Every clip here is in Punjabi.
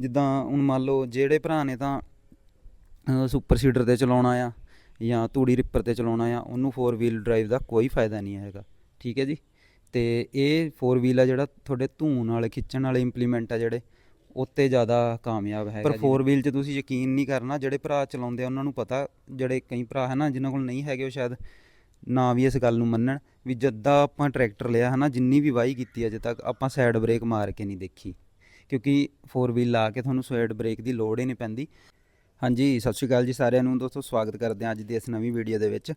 ਜਿੱਦਾਂ ਹੁਣ ਮੰਨ ਲਓ ਜਿਹੜੇ ਭਰਾ ਨੇ ਤਾਂ ਸੁਪਰ ਸੀਡਰ ਤੇ ਚਲਾਉਣਾ ਆ ਜਾਂ ਤੂੜੀ ਰਿੱਪਰ ਤੇ ਚਲਾਉਣਾ ਆ ਉਹਨੂੰ 4 ਵੀਲ ਡਰਾਈਵ ਦਾ ਕੋਈ ਫਾਇਦਾ ਨਹੀਂ ਹੈਗਾ ਠੀਕ ਹੈ ਜੀ? ਤੇ ਇਹ 4 ਵੀਲ ਆ ਜਿਹੜਾ ਤੁਹਾਡੇ ਧੂਣ ਵਾਲੇ ਖਿੱਚਣ ਵਾਲੇ ਇੰਪਲੀਮੈਂਟ ਆ ਜਿਹੜੇ ਉੱਤੇ ਜ਼ਿਆਦਾ ਕਾਮਯਾਬ ਹੈਗਾ ਪਰ 4 ਵੀਲ 'ਚ ਤੁਸੀਂ ਯਕੀਨ ਨਹੀਂ ਕਰਨਾ ਜਿਹੜੇ ਭਰਾ ਚਲਾਉਂਦੇ ਆ ਉਹਨਾਂ ਨੂੰ ਪਤਾ ਜਿਹੜੇ ਕਈ ਭਰਾ ਹੈ ਨਾ ਜਿਨ੍ਹਾਂ ਕੋਲ ਨਹੀਂ ਹੈਗੇ ਉਹ ਸ਼ਾਇਦ ਨਾ ਵੀ ਇਸ ਗੱਲ ਨੂੰ ਮੰਨਣ ਵੀ ਜਦਾਂ ਆਪਾਂ ਟਰੈਕਟਰ ਲਿਆ ਹੈ ਨਾ ਜਿੰਨੀ ਵੀ ਵਾਹੀ ਕੀਤੀ ਅਜੇ ਤੱਕ ਆਪਾਂ ਸਾਈਡ ਬ੍ਰੇਕ ਮਾਰ ਕੇ ਨਹੀਂ ਦੇਖੀ। ਕਿਉਂਕਿ 4 ਵੀਲ ਲਾ ਕੇ ਤੁਹਾਨੂੰ ਸਾਈਡ ਬ੍ਰੇਕ ਦੀ ਲੋੜ ਹੀ ਨਹੀਂ ਪੈਂਦੀ। ਹਾਂਜੀ, ਸਤਿ ਸ਼੍ਰੀ ਅਕਾਲ ਜੀ ਸਾਰਿਆਂ ਨੂੰ। ਦੋਸਤੋ, ਸਵਾਗਤ ਕਰਦੇ ਹਾਂ ਅੱਜ ਦੀ ਇਸ ਨਵੀਂ ਵੀਡੀਓ ਦੇ ਵਿੱਚ।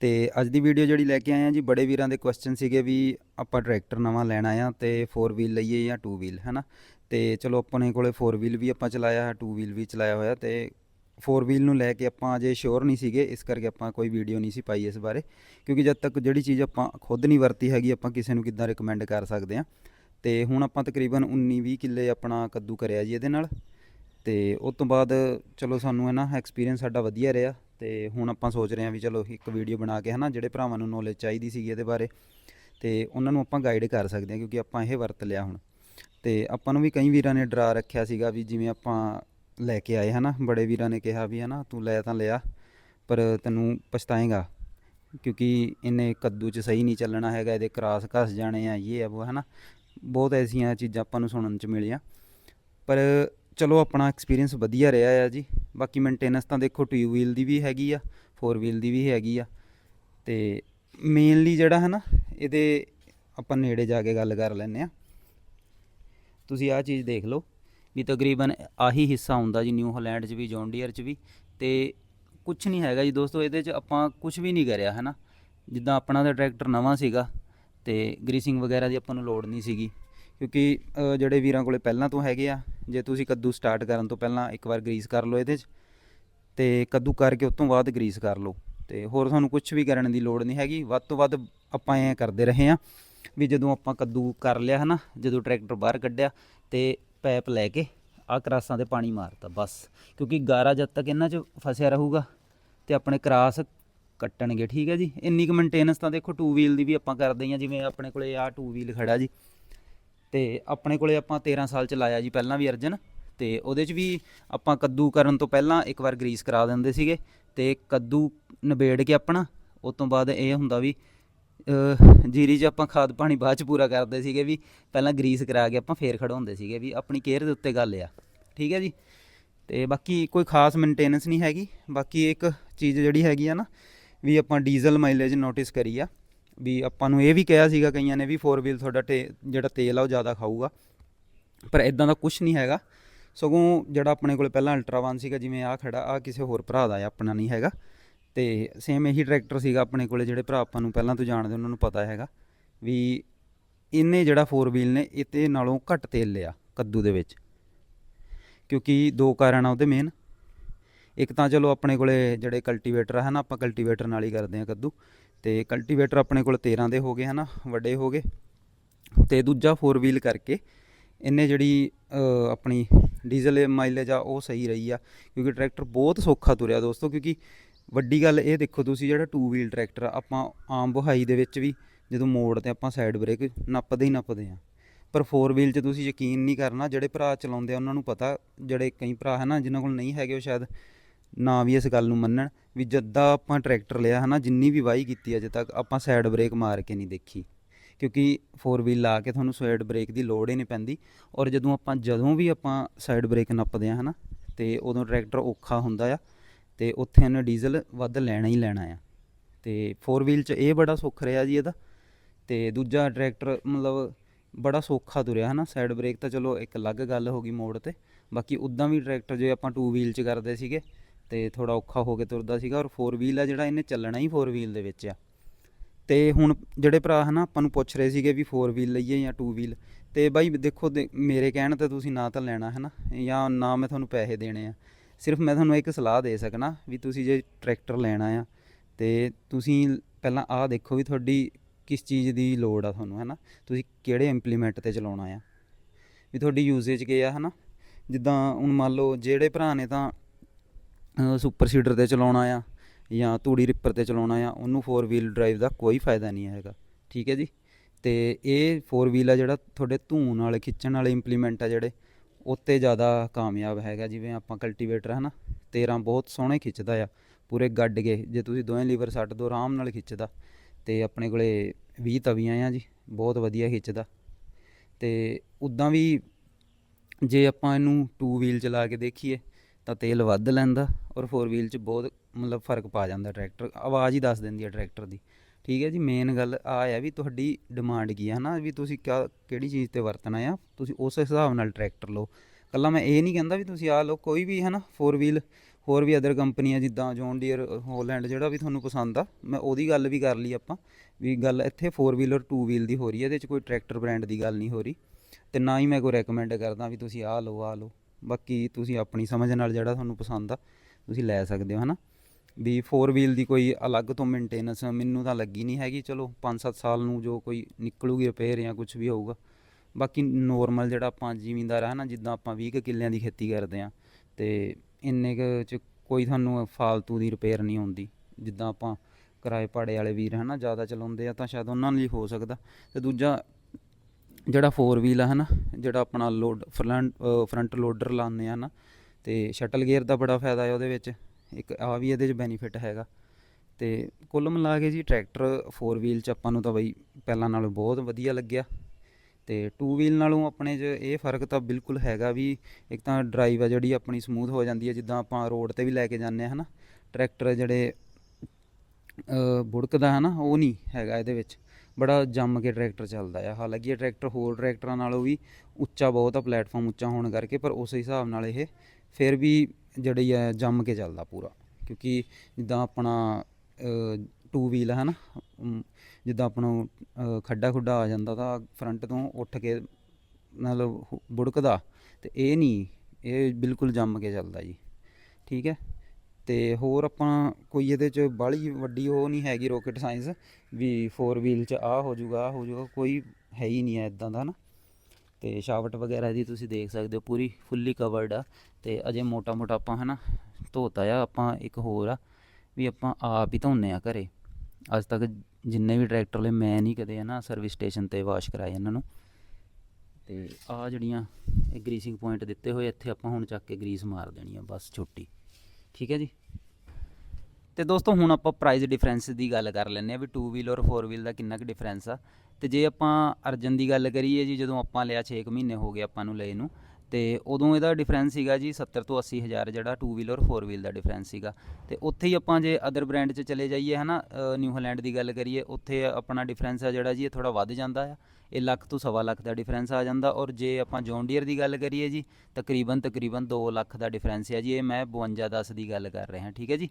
ਤੇ ਅੱਜ ਦੀ ਵੀਡੀਓ ਜਿਹੜੀ ਲੈ ਕੇ ਆਏ ਹਾਂ ਜੀ, ਬੜੇ ਵੀਰਾਂ ਦੇ ਕੁਐਸਚਨ ਸੀਗੇ ਵੀ ਆਪਾਂ ਟਰੈਕਟਰ ਨਵਾਂ ਲੈਣਾ ਆ ਤੇ 4 ਵੀਲ ਲਈਏ ਜਾਂ 2 ਵੀਲ ਹੈਨਾ? ਤੇ ਚਲੋ, ਆਪਣੇ ਕੋਲੇ 4 ਵੀਲ ਵੀ ਆਪਾਂ ਚਲਾਇਆ ਹੈ 2 ਵੀਲ ਵੀ ਚਲਾਇਆ ਹੋਇਆ। ਤੇ 4 ਵੀਲ ਨੂੰ ਲੈ ਕੇ ਆਪਾਂ ਅਜੇ ਸ਼ੋਰ ਨਹੀਂ ਸੀਗੇ, ਇਸ ਕਰਕੇ ਆਪਾਂ ਕੋਈ ਵੀਡੀਓ ਨਹੀਂ ਸੀ ਪਾਈ ਇਸ ਬਾਰੇ। ਕਿਉਂਕਿ ਜਦ ਤੱਕ ਜਿਹੜੀ ਚੀਜ਼ ਆਪਾਂ ਖੁਦ ਨਹੀਂ ਵਰਤੀ ਹੈਗੀ, ਆਪਾਂ ਕਿਸੇ ਨੂੰ ਕਿੱਦਾਂ ਰეკਮੈਂਡ ਕਰ ਸਕਦੇ ਹਾਂ। ਤੇ ਹੁਣ ਆਪਾਂ ਤਕਰੀਬਨ 19-20 ਕਿੱਲੇ ਆਪਣਾ ਕੱਦੂ ਕਰਿਆ ਜੀ ਇਹਦੇ ਨਾਲ। ਤੇ ਉਸ ਤੋਂ ਬਾਅਦ ਚਲੋ ਸਾਨੂੰ ਹੈ ਨਾ ਐਕਸਪੀਰੀਅੰਸ ਸਾਡਾ ਵਧੀਆ ਰਿਹਾ ਤੇ ਹੁਣ ਆਪਾਂ ਸੋਚ ਰਹੇ ਹਾਂ ਵੀ ਚਲੋ ਇੱਕ ਵੀਡੀਓ ਬਣਾ ਕੇ ਹੈ ਨਾ ਜਿਹੜੇ ਭਰਾਵਾਂ ਨੂੰ ਨੌਲੇਜ ਚਾਹੀਦੀ ਸੀਗੀ ਇਹਦੇ ਬਾਰੇ ਤੇ ਉਹਨਾਂ ਨੂੰ ਆਪਾਂ ਗਾਈਡ ਕਰ ਸਕਦੇ ਹਾਂ ਕਿਉਂਕਿ ਆਪਾਂ ਇਹ ਵਰਤ ਲਿਆ ਹੁਣ। ਤੇ ਆਪਾਂ ਨੂੰ ਵੀ ਕਈ ਵੀਰਾਂ ਨੇ ਡਰਾ ਰੱਖਿਆ ਸੀਗਾ ਵੀ ਜਿਵੇਂ ਆਪਾਂ ਲੈ ਕੇ ਆਏ ਹਨਾ ਬੜੇ ਵੀਰਾਂ ਨੇ ਕਿਹਾ ਵੀ ਹਨਾ ਤੂੰ ਲੈ ਤਾਂ ਲਿਆ, ਪਰ ਤੈਨੂੰ ਪਛਤਾਏਗਾ ਕਿਉਂਕਿ ਇਹਨੇ ਕੱਦੂ 'ਚ ਸਹੀ ਨਹੀਂ ਚੱਲਣਾ ਹੈਗਾ, ਇਹਦੇ ਕਰਾਸ ਘਸ ਜਾਣੇ ਆ, ਇਹ ਆ, ਉਹ ਹਨਾ ਬਹੁਤ ਐਸੀਆਂ ਚੀਜ਼ਾਂ ਆਪਾਂ ਨੂੰ ਸੁਣਨ 'ਚ ਮਿਲੀਆਂ। ਪਰ ਚਲੋ ਆਪਣਾ ਐਕਸਪੀਰੀਅੰਸ ਵਧੀਆ ਰਿਹਾ ਆ ਜੀ। ਬਾਕੀ ਮੇਨਟੇਨੈਂਸ ਤਾਂ ਦੇਖੋ 2 ਵੀਲ ਦੀ ਵੀ ਹੈਗੀ ਆ ਫੋਰ ਵੀਲ ਦੀ ਵੀ ਹੈਗੀ ਆ। ਤੇ ਮੇਨਲੀ ਜਿਹੜਾ ਹੈ ਨਾ, ਇਹਦੇ ਆਪਾਂ ਨੇੜੇ ਜਾ ਕੇ ਗੱਲ ਕਰ ਲੈਂਦੇ ਆ ਤੁਸੀਂ ਆਹ ਚੀਜ਼ ਦੇਖ ਲਓ, ਵੀ ਤਕਰੀਬਨ ਆਹੀ ਹਿੱਸਾ ਹੁੰਦਾ ਜੀ ਨਿਊ ਹਾਲੈਂਡ 'ਚ ਵੀ ਜੌਨ ਡੀਅਰ 'ਚ ਵੀ। ਤੇ ਕੁਝ ਨਹੀਂ ਹੈਗਾ ਜੀ ਦੋਸਤੋ, ਇਹਦੇ 'ਚ ਆਪਾਂ ਕੁਝ ਵੀ ਨਹੀਂ ਕਰਿਆ, ਹੈ ਨਾ। ਜਿੱਦਾਂ ਆਪਣਾ ਦਾ ਟਰੈਕਟਰ ਨਵਾਂ ਸੀਗਾ ਤੇ ਗਰੀਸਿੰਗ ਵਗੈਰਾ ਦੀ ਆਪਾਂ ਨੂੰ ਲੋੜ ਨਹੀਂ ਸੀਗੀ। ਕਿਉਂਕਿ ਜਿਹੜੇ ਵੀਰਾਂ ਕੋਲੇ ਪਹਿਲਾਂ ਤੋਂ ਹੈਗੇ ਆ, ਜੇ ਤੁਸੀਂ ਕੱਦੂ ਸਟਾਰਟ ਕਰਨ ਤੋਂ ਪਹਿਲਾਂ ਇੱਕ ਵਾਰ ਗਰੀਸ ਕਰ ਲਓ ਇਹਦੇ 'ਚ, ਤੇ ਕੱਦੂ ਕਰਕੇ ਉਸ ਤੋਂ ਬਾਅਦ ਗਰੀਸ ਕਰ ਲਓ। ਤੇ ਹੋਰ ਤੁਹਾਨੂੰ ਕੁਝ ਵੀ ਕਰਨ ਦੀ ਲੋੜ ਨਹੀਂ ਹੈਗੀ। ਵੱਧ ਤੋਂ ਵੱਧ ਆਪਾਂ ਐਂ ਕਰਦੇ ਰਹੇ ਆ ਵੀ ਜਦੋਂ ਆਪਾਂ ਕੱਦੂ ਕਰ ਲਿਆ ਹਨਾ, ਜਦੋਂ ਟਰੈਕਟਰ ਬਾਹਰ ਕੱਢਿਆ ਤੇ ਪੈਪ ਲੈ ਕੇ ਆ ਕਰਾਸਾਂ ਤੇ ਪਾਣੀ ਮਾਰਤਾ ਬਸ। ਕਿਉਂਕਿ ਗਾਰਾ ਜਦ ਤੱਕ ਇਹਨਾਂ 'ਚ ਫਸਿਆ ਰਹੂਗਾ ਤੇ ਆਪਣੇ ਕਰਾਸ ਕੱਟਣਗੇ, ਠੀਕ ਹੈ ਜੀ? ਇੰਨੀ ਕੁ ਮੇਨਟੇਨੈਂਸ ਤਾਂ ਦੇਖੋ 2 ਵੀਲ ਦੀ ਵੀ ਆਪਾਂ ਕਰਦੇ ਹਾਂ, ਜਿਵੇਂ ਆਪਣੇ ਕੋਲੇ ਆ 2 ਵੀਲ ਖੜਾ ਜੀ। ਤੇ ਆਪਣੇ ਕੋਲੇ ਆਪਾਂ 13 ਸਾਲ ਚ ਲਾਇਆ ਜੀ ਪਹਿਲਾਂ ਵੀ ਅਰਜਨ। ਤੇ ਉਹਦੇ ਚ ਵੀ ਆਪਾਂ ਕੱਦੂ ਕਰਨ ਤੋਂ ਪਹਿਲਾਂ ਇੱਕ ਵਾਰ ਗਰੀਸ ਕਰਾ ਦਿੰਦੇ ਸੀਗੇ। ਤੇ ਕੱਦੂ ਨਿਬੇੜ ਕੇ ਆਪਣਾ ਉਸ ਤੋਂ ਬਾਅਦ ਇਹ ਹੁੰਦਾ ਵੀ ਜੀਰੀ 'ਚ ਆਪਾਂ ਖਾਦ ਪਾਣੀ ਬਾਅਦ ਚ ਪੂਰਾ ਕਰਦੇ ਸੀਗੇ ਵੀ, ਪਹਿਲਾਂ ਗਰੀਸ ਕਰਾ ਕੇ ਆਪਾਂ ਫੇਰ ਖੜਾਉਂਦੇ ਸੀਗੇ ਵੀ ਆਪਣੀ ਕੇਅਰ ਦੇ ਉੱਤੇ ਗੱਲ ਆ। ਠੀਕ ਹੈ ਜੀ? ਤੇ ਬਾਕੀ ਕੋਈ ਖਾਸ ਮੇਨਟੇਨੈਂਸ ਨਹੀਂ ਹੈਗੀ। ਬਾਕੀ ਇੱਕ ਚੀਜ਼ ਜਿਹੜੀ ਹੈਗੀ ਆ ਨਾ ਵੀ ਆਪਾਂ ਡੀਜ਼ਲ ਮਾਈਲੇਜ ਨੋਟਿਸ ਕਰੀ ਆ। ਵੀ ਆਪਾਂ ਨੂੰ ਇਹ ਵੀ ਕਿਹਾ ਸੀਗਾ ਕਈਆਂ ਨੇ ਵੀ 4 ਵੀਲ ਤੁਹਾਡਾ ਟੇ- ਜਿਹੜਾ ਤੇਲ ਆ ਉਹ ਜ਼ਿਆਦਾ ਖਾਊਗਾ। ਪਰ ਇਦਾਂ ਦਾ ਕੁਝ ਨਹੀਂ ਹੈਗਾ। ਸਗੋਂ ਜਿਹੜਾ ਆਪਣੇ ਕੋਲ ਪਹਿਲਾਂ ਅਲਟਰਾ 1 ਸੀਗਾ, ਜਿਵੇਂ ਆ ਖੜਾ ਆ ਕਿਸੇ ਹੋਰ ਭਰਾ ਦਾ ਆ, ਆਪਣਾ ਨਹੀਂ ਹੈਗਾ। ਤੇ ਸੇਮ ਇਹੀ ਟਰੈਕਟਰ ਸੀਗਾ ਆਪਣੇ ਕੋਲੇ, ਜਿਹੜੇ ਭਰਾ ਆਪਾਂ ਨੂੰ ਪਹਿਲਾਂ ਤੋਂ ਜਾਣਦੇ, ਉਹਨਾਂ ਨੂੰ ਪਤਾ ਹੈਗਾ। ਵੀ ਇਹਨੇ ਜਿਹੜਾ 4 ਵੀਲ ਨੇ ਇਹਤੇ ਨਾਲੋਂ ਘੱਟ ਤੇਲ ਲਿਆ, ਕੱਦੂ ਦੇ ਵਿੱਚ। ਕਿਉਂਕਿ ਦੋ ਕਾਰਨ ਆ ਉਹਦੇ ਮੇਨ ਇੱਕ ਤਾਂ ਚਲੋ ਆਪਣੇ ਕੋਲੇ ਜਿਹੜੇ ਕਲਟੀਵੇਟਰ ਆ, ਹਨਾ, ਆਪਾਂ ਕਲਟੀਵੇਟਰ ਨਾਲ ਹੀ ਕਰਦੇ ਆ ਕੱਦੂ। ਤੇ ਕਲਟੀਵੇਟਰ ਆਪਣੇ ਕੋਲ 13 ਦੇ ਹੋ ਗਏ, ਹਨਾ, ਵੱਡੇ ਹੋ ਗਏ। ਤੇ ਦੂਜਾ 4 ਵੀਲ ਕਰਕੇ ਇਹਨੇ ਜਿਹੜੀ ਆਪਣੀ ਡੀਜ਼ਲ ਮਾਈਲੇਜ ਆ, ਉਹ ਸਹੀ ਰਹੀ ਆ, ਕਿਉਂਕਿ ਟਰੈਕਟਰ ਬਹੁਤ ਸੌਖਾ ਤੁਰਿਆ ਦੋਸਤੋ, ਕਿਉਂਕਿ ਵੱਡੀ ਗੱਲ ਇਹ ਦੇਖੋ ਤੁਸੀਂ, ਜਿਹੜਾ 2 ਵੀਲ ਟਰੈਕਟਰ ਆ, ਆਪਾਂ ਆਮ ਬੁਹਾਈ ਦੇ ਵਿੱਚ ਵੀ ਜਦੋਂ ਮੋੜ ਤੇ ਆਪਾਂ ਸਾਈਡ ਬ੍ਰੇਕ ਨੱਪਦੇ ਹੀ ਨੱਪਦੇ ਆ ਪਰ 4 ਵੀਲ 'ਚ ਤੁਸੀਂ ਯਕੀਨ ਨਹੀਂ ਕਰਨਾ, ਜਿਹੜੇ ਭਰਾ ਚਲਾਉਂਦੇ ਆ, ਉਹਨਾਂ ਨੂੰ ਪਤਾ, ਜਿਹੜੇ ਕਈ ਭਰਾ ਹੈ ਨਾ ਜਿਨ੍ਹਾਂ ਕੋਲ ਨਹੀਂ ਹੈਗੇ ਉਹ ਸ਼ਾਇਦ ਨਾ ਵੀ ਇਸ ਗੱਲ ਨੂੰ ਮੰਨਣ ਵੀ ਜਦਾਂ ਆਪਾਂ ਟਰੈਕਟਰ ਲਿਆ ਹਨਾ, ਜਿੰਨੀ ਵੀ ਵਾਹੀ ਕੀਤੀ ਅਜੇ ਤੱਕ, ਆਪਾਂ ਸਾਈਡ ਬ੍ਰੇਕ ਮਾਰ ਕੇ ਨਹੀਂ ਦੇਖੀ। ਕਿਉਂਕਿ 4 ਵੀਲ ਲਾ ਕੇ ਤੁਹਾਨੂੰ ਸਾਈਡ ਬ੍ਰੇਕ ਦੀ ਲੋੜ ਹੀ ਨਹੀਂ ਪੈਂਦੀ। ਔਰ ਜਦੋਂ ਆਪਾਂ ਜਦੋਂ ਵੀ ਆਪਾਂ ਸਾਈਡ ਬ੍ਰੇਕ ਨੱਪਦੇ ਆ ਹਨਾ, ਤੇ ਉਦੋਂ ਟਰੈਕਟਰ ਔਖਾ ਹੁੰਦਾ ਆ, ਤੇ ਉੱਥੇ ਇਹਨੇ ਡੀਜ਼ਲ ਵੱਧ ਲੈਣਾ ਹੀ ਲੈਣਾ ਆ। ਤੇ 4 ਵੀਲ 'ਚ ਇਹ ਬੜਾ ਸੁੱਖ ਰਿਹਾ ਜੀ ਇਹਦਾ। ਤੇ ਦੂਜਾ ਟਰੈਕਟਰ ਮਤਲਬ ਬੜਾ ਸੌਖਾ ਤੁਰਿਆ ਹਨਾ ਸਾਈਡ ਬ੍ਰੇਕ ਤਾਂ ਚਲੋ ਇੱਕ ਅਲੱਗ ਗੱਲ ਹੋ ਗਈ ਮੋੜ ਤੇ। ਬਾਕੀ ਉਦਾਂ ਵੀ ਟਰੈਕਟਰ ਜੇ ਆਪਾਂ 2 ਵੀਲ 'ਚ ਕਰਦੇ ਸੀਗੇ ਤੇ ਥੋੜਾ ਔਖਾ ਹੋ ਕੇ ਤੁਰਦਾ ਸੀਗਾ ਔਰ 4 ਵੀਲ ਆ ਜਿਹੜਾ ਇਹਨੇ ਚੱਲਣਾ ਹੀ 4 ਵੀਲ ਦੇ ਵਿੱਚ ਆ। ਤੇ ਹੁਣ ਜਿਹੜੇ ਭਰਾ ਹਨਾ ਆਪਾਂ ਨੂੰ ਪੁੱਛ ਰਹੇ ਸੀਗੇ ਵੀ 4 ਵੀਲ ਲਈਏ ਜਾਂ 2 ਵੀਲ ਤੇ ਬਾਈ ਦੇਖੋ ਦੇ- ਮੇਰੇ ਕਹਿਣ ਤੇ ਤੁਸੀਂ ਨਾ ਤਾਂ ਲੈਣਾ ਹੈ ਨਾ ਜਾਂ ਨਾ ਮੈਂ ਤੁਹਾਨੂੰ ਪੈਸੇ ਦੇਣੇ ਆ। ਸਿਰਫ ਮੈਂ ਤੁਹਾਨੂੰ ਇੱਕ ਸਲਾਹ ਦੇ ਸਕਣਾ ਵੀ ਤੁਸੀਂ ਜੇ ਟਰੈਕਟਰ ਲੈਣਾ ਆ ਤੇ ਤੁਸੀਂ ਪਹਿਲਾਂ ਆਹ ਦੇਖੋ ਵੀ ਤੁਹਾਡੀ ਕਿਸ ਚੀਜ਼ ਦੀ ਲੋੜ ਆ ਤੁਹਾਨੂੰ ਹੈ ਨਾ ਤੁਸੀਂ ਕਿਹੜੇ ਇੰਪਲੀਮੈਂਟ ਤੇ ਚਲਾਉਣਾ ਆ। ਵੀ ਤੁਹਾਡੀ ਯੂਜ਼ੇਜ ਕੀ ਆ ਹੈ ਨਾ ਜਿੱਦਾਂ ਹੁਣ ਮੰਨ ਲਓ ਜਿਹੜੇ ਭਰਾ ਨੇ ਤਾਂ ਸੁਪਰ ਸੀਡਰ ਤੇ ਚਲਾਉਣਾ ਆ ਜਾਂ ਤੂੜੀ ਰਿਪਰ ਤੇ ਚਲਾਉਣਾ ਆ, ਉਹਨੂੰ 4 ਵੀਲ ਡਰਾਈਵ ਦਾ ਕੋਈ ਫਾਇਦਾ ਨਹੀਂ ਹੈਗਾ। ਠੀਕ ਹੈ ਜੀ? ਤੇ ਇਹ 4 ਵੀਲ ਆ ਜਿਹੜਾ ਤੁਹਾਡੇ ਧੂਣ ਵਾਲੇ, ਖਿੱਚਣ ਵਾਲੇ ਇੰਪਲੀਮੈਂਟ ਆ ਜਿਹੜੇ, ਉੱਤੇ ਜ਼ਿਆਦਾ ਕਾਮਯਾਬ ਹੈਗਾ। ਜਿਵੇਂ ਆਪਾਂ ਕਲਟੀਵੇਟਰ ਹੈ ਨਾ 13 ਬਹੁਤ ਸੋਹਣੇ ਖਿੱਚਦਾ ਆ, ਪੂਰੇ ਗੱਡ ਕੇ ਜੇ ਤੁਸੀਂ ਦੋਵੇਂ ਲੀਵਰ ਸੱਟ ਦੋ, ਆਰਾਮ ਨਾਲ ਖਿੱਚਦਾ। ਤੇ ਆਪਣੇ ਕੋਲੇ 20 ਤਵੀਆਂ ਆ ਜੀ, ਬਹੁਤ ਵਧੀਆ ਖਿੱਚਦਾ। ਤੇ ਉਦਾਂ ਵੀ ਜੇ ਆਪਾਂ ਇਹਨੂੰ 2 ਵੀਲ ਚਲਾ ਕੇ ਦੇਖੀਏ ਤਾਂ ਤੇਲ ਵੱਧ ਲੈਂਦਾ ਔਰ 4 ਵੀਲ 'ਚ ਬਹੁਤ ਮਤਲਬ ਫ਼ਰਕ ਪਾ ਜਾਂਦਾ ਟਰੈਕਟਰ ਆਵਾਜ਼ ਹੀ ਦੱਸ ਦਿੰਦੀ ਹੈ ਟਰੈਕਟਰ ਦੀ। ਠੀਕ ਹੈ ਜੀ ਮੇਨ ਗੱਲ ਆ ਹੈ ਵੀ ਤੁਹਾਡੀ ਡਿਮਾਂਡ ਕੀ ਹੈ ਨਾ ਵੀ ਤੁਸੀਂ ਕਿਆ, ਕਿਹੜੀ ਚੀਜ਼ ਤੇ ਵਰਤਣਾ ਆ? ਤੁਸੀਂ ਉਸ ਹਿਸਾਬ ਨਾਲ ਟਰੈਕਟਰ ਲਓ। ਕੱਲਾ ਮੈਂ ਇਹ ਨਹੀਂ ਕਹਿੰਦਾ ਵੀ ਤੁਸੀਂ ਆ ਲਓ, ਕੋਈ ਵੀ ਹੈ ਨਾ 4 ਵੀਲ ਹੋਰ ਵੀ ਅਦਰ ਕੰਪਨੀਆਂ ਜਿੱਦਾਂ ਜੌਨ ਡੀਅਰ ਹੋਲੈਂਡ ਜਿਹੜਾ ਵੀ ਤੁਹਾਨੂੰ ਪਸੰਦ ਆ, ਮੈਂ ਉਹਦੀ ਗੱਲ ਵੀ ਕਰ ਲਈ ਆਪਾਂ, ਵੀ ਗੱਲ ਇੱਥੇ 4 ਵੀਲਰ ਔਰ 2 ਵੀਲ ਦੀ ਹੋ ਰਹੀ ਹੈ, ਇਹਦੇ 'ਚ ਕੋਈ ਟਰੈਕਟਰ ਬ੍ਰਾਂਡ ਦੀ ਗੱਲ ਨਹੀਂ ਹੋ ਰਹੀ। ਤੇ ਨਾ ਹੀ ਮੈਂ ਕੋਈ ਰეკਮੈਂਡ ਕਰਦਾ ਵੀ ਤੁਸੀਂ ਆਹ ਲਓ ਆਹ ਲਓ। ਬਾਕੀ ਤੁਸੀਂ ਆਪਣੀ ਸਮਝ ਨਾਲ ਜਿਹੜਾ ਤੁਹਾਨੂੰ ਪਸੰਦ ਆ, ਤੁਸੀਂ ਲੈ ਸਕਦੇ ਹੋ, ਹਨਾ? ਵੀ 4 ਵੀਲ ਦੀ ਕੋਈ ਅਲੱਗ ਤੋਂ ਮੇਨਟੇਨੈਂਸ ਮੈਨੂੰ ਤਾਂ ਲੱਗੀ ਨਹੀਂ ਹੈਗੀ, ਚਲੋ 5-7 ਸਾਲ ਨੂੰ ਜੋ ਕੋਈ ਨਿਕਲੂਗੀ ਰਿਪੇਅਰ ਜਾਂ ਕੁਝ ਵੀ ਹੋਊਗਾ। ਬਾਕੀ ਨੋਰਮਲ ਜਿਹੜਾ ਆਪਾਂ ਜ਼ਿਮੀਂਦਾਰ ਆ ਨਾ ਜਿੱਦਾਂ ਆਪਾਂ 20 ਕੁ ਕਿੱਲਿਆਂ ਦੀ ਖੇਤੀ ਕਰਦੇ ਆ, ਤੇ ਇੰਨੇ ਕੁ ਚ ਕੋਈ ਤੁਹਾਨੂੰ ਫਾਲਤੂ ਦੀ ਰਿਪੇਅਰ ਨਹੀਂ ਹੁੰਦੀ। ਜਿੱਦਾਂ ਆਪਾਂ ਕਿਰਾਏ ਭਾੜੇ ਵਾਲੇ ਵੀਰ, ਹਨਾ, ਜ਼ਿਆਦਾ ਚਲਾਉਂਦੇ ਆ, ਤਾਂ ਸ਼ਾਇਦ ਉਹਨਾਂ ਲਈ ਹੋ ਸਕਦਾ। ਤੇ ਦੂਜਾ ਜਿਹੜਾ 4 ਵੀਲ ਆ ਹਨਾ, ਜਿਹੜਾ ਆਪਣਾ ਲੋਡ ਫਰੰਟ ਫਰੰਟ ਲੋਡਰ ਲਾਉਂਦੇ ਆ ਨਾ ਤੇ ਸ਼ਟਲ ਗੇਅਰ ਦਾ ਬੜਾ ਫਾਇਦਾ ਹੈ ਉਹਦੇ ਵਿੱਚ, ਇੱਕ ਆ ਵੀ ਇਹਦੇ 'ਚ ਬੈਨੀਫਿਟ ਹੈਗਾ। ਤੇ ਕੁੱਲ ਮਿਲਾ ਕੇ ਜੀ ਟਰੈਕਟਰ 4 ਵੀਲ 'ਚ ਆਪਾਂ ਨੂੰ ਤਾਂ ਬਈ ਪਹਿਲਾਂ ਨਾਲੋਂ ਬਹੁਤ ਵਧੀਆ ਲੱਗਿਆ। ਤੇ 2 ਵੀਲ ਨਾਲੋਂ ਆਪਣੇ 'ਚ ਇਹ ਫ਼ਰਕ ਤਾਂ ਬਿਲਕੁਲ ਹੈਗਾ ਵੀ ਇੱਕ ਤਾਂ ਡਰਾਈਵ ਆ ਜਿਹੜੀ ਆਪਣੀ ਸਮੂਥ ਹੋ ਜਾਂਦੀ ਹੈ, ਜਿੱਦਾਂ ਆਪਾਂ ਰੋਡ ਤੇ ਵੀ ਲੈ ਕੇ ਜਾਂਦੇ ਆ ਹਨਾ ਟਰੈਕਟਰ ਜਿਹੜੇ ਬੁੜਕਦਾ ਹੈ ਨਾ ਉਹ ਨਹੀਂ ਹੈਗਾ ਇਹਦੇ ਵਿੱਚ। ਬੜਾ ਜੰਮ ਕੇ ਟਰੈਕਟਰ ਚੱਲਦਾ ਆ। ਹਾਲਾਂਕਿ ਇਹ ਟਰੈਕਟਰ ਹੋਰ ਟਰੈਕਟਰਾਂ ਨਾਲੋਂ ਵੀ ਉੱਚਾ ਬਹੁਤ ਆ, ਪਲੇਟਫਾਰਮ ਉੱਚਾ ਹੋਣ ਕਰਕੇ, ਪਰ ਉਸ ਹਿਸਾਬ ਨਾਲ ਇਹ ਫਿਰ ਵੀ ਜਿਹੜੀ ਆ, ਜੰਮ ਕੇ ਚੱਲਦਾ ਪੂਰਾ। ਕਿਉਂਕਿ ਜਿੱਦਾਂ ਆਪਣਾ ਟੂ ਵੀਲ ਹੈ ਨਾ ਜਿੱਦਾਂ ਆਪਣਾ ਖੱਡਾ ਖੁੱਡਾ ਆ ਜਾਂਦਾ ਤਾਂ ਫਰੰਟ ਤੋਂ ਉੱਠ ਕੇ ਮਤਲਬ ਬੁੜਕਦਾ। ਤੇ ਇਹ ਨਹੀਂ, ਇਹ ਬਿਲਕੁਲ ਜੰਮ ਕੇ ਚੱਲਦਾ ਜੀ। ਠੀਕ ਹੈ? ਤੇ ਹੋਰ ਆਪਾਂ ਕੋਈ ਇਹਦੇ ਚ ਬਾਹਲੀ ਵੱਡੀ ਉਹ ਨਹੀਂ ਹੈਗੀ ਰੋਕਟ ਸਾਇੰਸ ਵੀ 4 ਵੀਲ ਚ ਆ ਹੋ ਜਾਊਗਾ ਆ ਹੋ ਜਾਊਗਾ, ਕੋਈ ਹੈ ਹੀ ਨਹੀਂ ਹੈ ਇਦਾਂ ਦਾ ਨਾ। ਤੇ ਸ਼ਾਫਟ ਵਗੈਰਾ ਦੀ ਤੁਸੀਂ ਦੇਖ ਸਕਦੇ ਹੋ, ਪੂਰੀ ਫੁੱਲੀ ਕਵਰਡ ਆ। ਤੇ ਅਜੇ ਮੋਟਾ ਮੋਟਾ ਆਪਾਂ ਹਨਾ ਧੋਤਾ ਆ, ਆਪਾਂ ਇੱਕ ਹੋਰ ਆ, ਵੀ ਆਪਾਂ ਆਪ ਹੀ ਧੋਨੇ ਆ ਘਰੇ। ਅੱਜ ਤੱਕ ਜਿੰਨੇ ਵੀ ਟਰੈਕਟਰ ਲਏ ਮੈਂ ਨਹੀਂ ਕਦੇ ਨਾ ਸਰਵਿਸ ਸਟੇਸ਼ਨ ਤੇ ਵਾਸ਼ ਕਰਾਏ ਇਹਨਾਂ ਨੂੰ। ਤੇ ਆ ਜਿਹੜੀਆਂ ਇਹ ਗਰੀਸਿੰਗ ਪੁਆਇੰਟ ਦਿੱਤੇ ਹੋਏ, ਇੱਥੇ ਆਪਾਂ ਹੁਣ ਚੱਕ ਕੇ ਗਰੀਸ ਮਾਰ ਦੇਣੀ ਆ, ਬਸ ਛੋਟੀ। ਠੀਕ ਹੈ ਜੀ। ਤੇ ਦੋਸਤੋ, ਹੁਣ ਆਪਾਂ ਪ੍ਰਾਈਸ ਡਿਫਰੈਂਸ ਦੀ ਗੱਲ ਕਰ ਲੈਂਦੇ ਆ ਵੀ 2 ਵੀਲ ਔਰ 4 ਵੀਲ ਦਾ ਕਿੰਨਾ ਕੁ ਡਿਫਰੈਂਸ ਆ। ਤੇ ਜੇ ਆਪਾਂ ਅਰਜਨ ਦੀ ਗੱਲ ਕਰੀਏ ਜੀ, ਜਦੋਂ ਆਪਾਂ ਲਿਆ 6 ਮਹੀਨੇ ਹੋ ਗਏ ਆਪਾਂ ਨੂੰ ਲਏ ਨੂੰ ਤੇ ਉਦੋਂ ਇਹਦਾ ਡਿਫਰੈਂਸ ਸੀਗਾ ਜੀ 70 ਤੋਂ 80 ਹਜ਼ਾਰ ਜਿਹੜਾ 2 ਵੀਲ ਔਰ 4 ਵੀਲ ਦਾ ਡਿਫਰੈਂਸ ਸੀਗਾ। ਤੇ ਉੱਥੇ ਹੀ ਆਪਾਂ ਜੇ ਅਦਰ ਬ੍ਰਾਂਡ 'ਚ ਚਲੇ ਜਾਈਏ ਹਨਾ ਅ, ਨਿਊ ਹਾਲੈਂਡ ਦੀ ਗੱਲ ਕਰੀਏ ਉੱਥੇ ਆਪਣਾ ਡਿਫਰੈਂਸ ਆ ਜਿਹੜਾ ਜੀ ਇਹ ਥੋੜਾ ਵੱਧ ਜਾਂਦਾ ਆ। ਇਹ ਲੱਖ ਤੋਂ ਸਵਾ ਲੱਖ ਦਾ ਡਿਫਰੈਂਸ ਆ ਜਾਂਦਾ ਔਰ ਜੇ ਆਪਾਂ ਜੌਨ ਡੀਅਰ ਦੀ ਗੱਲ ਕਰੀਏ ਜੀ ਤਕਰੀਬਨ ਤਕਰੀਬਨ 2 ਲੱਖ ਦਾ ਡਿਫਰੈਂਸ ਹੈ ਜੀ। ਇਹ ਮੈਂ 52 10 ਦੀ ਗੱਲ ਕਰ ਰਿਹਾ ਠੀਕ ਹੈ ਜੀ?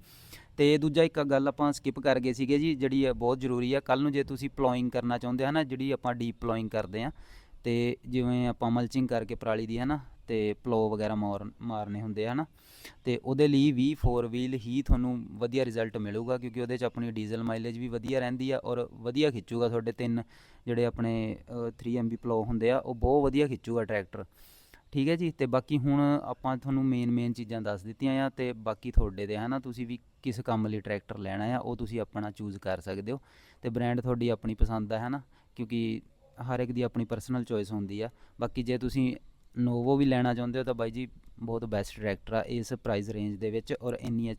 ਤੇ ਦੂਜਾ ਇੱਕ ਗੱਲ ਆਪਾਂ ਸਕਿਪ ਕਰ ਗਏ ਸੀਗੇ ਜੀ ਜਿਹੜੀ ਇਹ ਬਹੁਤ ਜ਼ਰੂਰੀ ਆ। ਕੱਲ ਨੂੰ ਜੇ ਤੁਸੀਂ ਪਲੋਇੰਗ ਕਰਨਾ ਚਾਹੁੰਦੇ ਹੋ ਨਾ ਜਿਹੜੀ ਆਪਾਂ ਡੀਪ ਪਲੋਇੰਗ ਕਰਦੇ ਆ ਤੇ ਜਿਵੇਂ ਆਪਾਂ ਮਲਚਿੰਗ ਕਰਕੇ ਪਰਾਲੀ ਦੀ ਹੈ ਨਾ ਤੇ ਪਲੋ ਵਗੈਰਾ ਮਾਰ ਮਾਰਨੇ ਹੁੰਦੇ ਆ ਨਾ ਤੇ ਉਹਦੇ ਲਈ ਵੀ 4 ਵੀਲ ਹੀ ਤੁਹਾਨੂੰ ਵਧੀਆ ਰਿਜ਼ਲਟ ਮਿਲੂਗਾ ਕਿਉਂਕਿ ਉਹਦੇ ਚ ਆਪਣੀ ਡੀਜ਼ਲ ਮਾਈਲੇਜ ਵੀ ਵਧੀਆ ਰਹਿੰਦੀ ਆ ਔਰ ਵਧੀਆ ਖਿੱਚੂਗਾ ਤੁਹਾਡੇ ਤਿੰਨ ਜਿਹੜੇ ਆਪਣੇ ਅ, 3 ਐਮਬੀ ਪਲੋ ਹੁੰਦੇ ਆ ਉਹ ਬਹੁਤ ਵਧੀਆ ਖਿੱਚੂਗਾ ਟਰੈਕਟਰ ਠੀਕ ਹੈ ਜੀ? ਤੇ ਬਾਕੀ ਹੁਣ ਆਪਾਂ ਤੁਹਾਨੂੰ ਮੇਨ ਮੇਨ ਚੀਜ਼ਾਂ ਦੱਸ ਦਿੱਤੀਆਂ ਆ ਤੇ ਬਾਕੀ ਤੁਹਾਡੇ ਦੇ ਹਨਾ ਤੁਸੀਂ ਵੀ ਕਿਸ ਕੰਮ ਲਈ ਟਰੈਕਟਰ ਲੈਣਾ ਆ ਉਹ ਤੁਸੀਂ ਆਪਣਾ ਚੂਜ਼ ਕਰ ਸਕਦੇ ਹੋ। ਤੇ ਬ੍ਰਾਂਡ ਤੁਹਾਡੀ ਆਪਣੀ ਪਸੰਦ ਆ ਹਨਾ ਕਿਉਂਕਿ ਹਰ ਇੱਕ ਦੀ ਆਪਣੀ ਪਰਸਨਲ ਚੋਇਸ ਹੁੰਦੀ ਆ। ਬਾਕੀ ਜੇ ਤੁਸੀਂ ਨੋਵੋ ਵੀ ਲੈਣਾ ਚਾਹੁੰਦੇ ਹੋ ਤਾਂ ਬਾਈ ਜੀ ਬਹੁਤ ਬੈਸਟ ਟਰੈਕਟਰ ਆ ਇਸ ਪ੍ਰਾਈਸ ਰੇਂਜ ਦੇ ਵਿੱਚ ਔਰ ਇੰਨੀ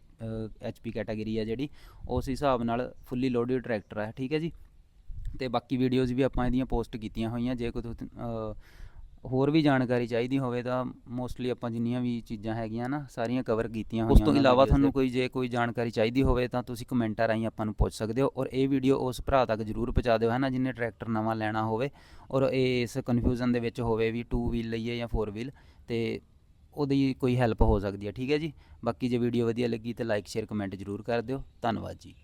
ਐਚਪੀ ਕੈਟਾਗਰੀ ਆ ਜਿਹੜੀ, ਉਸ ਹਿਸਾਬ ਨਾਲ ਫੁੱਲੀ ਲੋਡਡ ਟਰੈਕਟਰ ਆ, ਠੀਕ ਹੈ ਜੀ? ਤੇ ਬਾਕੀ ਵੀਡੀਓਜ਼ ਵੀ ਆਪਾਂ ਇਹਦੀਆਂ ਪੋਸਟ ਕੀਤੀਆਂ ਹੋਈਆਂ, ਜੇ ਕੋਈ ਹੋਰ ਵੀ ਜਾਣਕਾਰੀ ਚਾਹੀਦੀ ਹੋਵੇ ਤਾਂ ਮੋਸਟਲੀ ਆਪਾਂ ਜਿੰਨੀਆਂ ਵੀ ਚੀਜ਼ਾਂ ਹੈਗੀਆਂ ਨਾ ਸਾਰੀਆਂ ਕਵਰ ਕੀਤੀਆਂ ਹੋਈਆਂ ਉਸ ਤੋਂ ਇਲਾਵਾ ਤੁਹਾਨੂੰ ਕੋਈ ਜੇ ਕੋਈ ਜਾਣਕਾਰੀ ਚਾਹੀਦੀ ਹੋਵੇ ਤਾਂ ਤੁਸੀਂ ਕਮੈਂਟਾਂ ਰਾਹੀਂ ਆਪਾਂ ਨੂੰ ਪੁੱਛ ਸਕਦੇ ਹੋ ਔਰ ਇਹ ਵੀਡੀਓ ਉਸ ਭਰਾ ਤੱਕ ਜਰੂਰ ਪਹੁੰਚਾ ਦਿਓ ਹੈ ਨਾ ਜਿਹਨੇ ਟਰੈਕਟਰ ਨਵਾਂ ਲੈਣਾ ਹੋਵੇ ਔਰ ਇਹ ਇਸ ਕਨਫਿਊਜ਼ਨ ਦੇ ਵਿੱਚ ਹੋਵੇ ਵੀ 2 ਵੀਲ ਲਈਏ ਜਾਂ 4 ਵੀਲ ਤੇ ਉਹਦੀ ਕੋਈ ਹੈਲਪ ਹੋ ਸਕਦੀ ਹੈ ਠੀਕ ਹੈ ਜੀ? ਬਾਕੀ ਜੇ ਵੀਡੀਓ ਵਧੀਆ ਲੱਗੀ ਤਾਂ ਲਾਈਕ ਸ਼ੇਅਰ ਕਮੈਂਟ ਜਰੂਰ ਕਰ ਦਿਓ। ਧੰਨਵਾਦ ਜੀ।